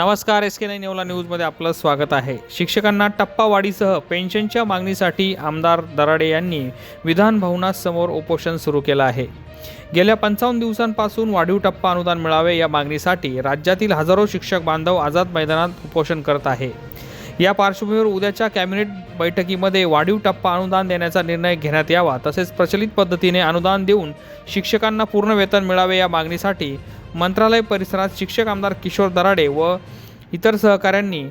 नमस्कार S K nine Yeola न्यूजमध्ये आपलं स्वागत आहे. शिक्षकांना टप्पावाढीसह पेन्शनच्या मागणीसाठी आमदार दराडे यांनी विधान भवनासमोर उपोषण सुरू केलं आहे. गेल्या पंचावन्न दिवसांपासून वाढीव टप्पा अनुदान मिळावे या मागणीसाठी राज्यातील हजारो शिक्षक बांधव आझाद मैदानात उपोषण करत आहे. या पार्श्वभूमीवर उद्याच्या कॅबिनेट बैठकीमध्ये वाढीव टप्पा अनुदान देण्याचा निर्णय घेण्यात यावा तसेच प्रचलित पद्धतीने अनुदान देऊन शिक्षकांना पूर्ण वेतन मिळावे या मागणीसाठी मंत्रालय परिसरात शिक्षक आमदार किशोर दराडे व इतर सहकाऱ्यांनी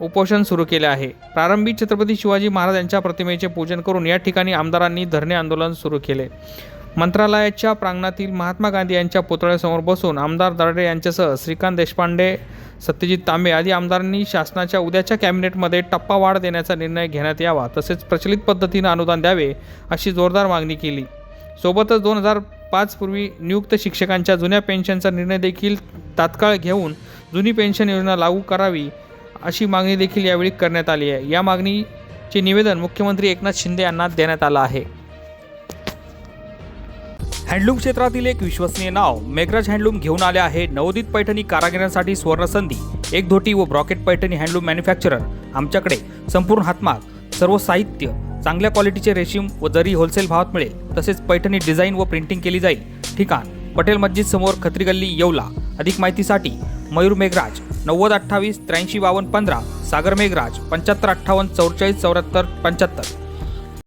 उपोषण सुरू केले आहे. प्रारंभी छत्रपती शिवाजी महाराज यांच्या प्रतिमेचे पूजन करून या ठिकाणी आमदारांनी धरणे आंदोलन सुरू केले. मंत्रालयाच्या प्रांगणातील महात्मा गांधी यांच्या पुतळ्यासमोर बसून आमदार दराडे यांच्यासह श्रीकांत देशपांडे सत्यजित तांबे आदी आमदारांनी शासनाच्या उद्याच्या कॅबिनेटमध्ये टप्पा वाढ देण्याचा निर्णय घेण्यात यावा तसेच प्रचलित पद्धतीनं अनुदान द्यावे अशी जोरदार मागणी केली. सोबतच दोन हजार पाच पूर्वी नियुक्त शिक्षकांच्या जुन्या पेन्शनचा निर्णय देखील तात्काळ घेऊन जुनी पेन्शन योजना लागू करावी अशी मागणी देखील यावेळी करण्यात आली आहे. या मागणीचे निवेदन मुख्यमंत्री एकनाथ शिंदे यांना देण्यात आलं आहे. हँडलूम क्षेत्रातील एक विश्वसनीय नाव मेघराज हँडलूम घेऊन आले आहे नवोदित पैठणी कारागिरांसाठी सुवर्णसंधी एक धोटी व ब्रॉकेट पैठणी हँडलूम मॅन्युफॅक्चरर आमच्याकडे संपूर्ण हातमाग सर्व साहित्य चांगल्या क्वालिटीचे रेशीम व जरी होलसेल भावात मिळेल तसेच पैठणी डिझाईन व प्रिंटिंग केली जाईल. ठिकाण पटेल मस्जिद समोर खत्री गल्ली येवला. अधिक माहितीसाठी मयूर मेघराज नव्वद अठ्ठावीस त्र्याऐंशी बावन्न पंधरा सागर मेघराज पंच्याहत्तर अठ्ठावन्न चौवेचाळीस चौऱ्याहत्तर पंच्याहत्तर.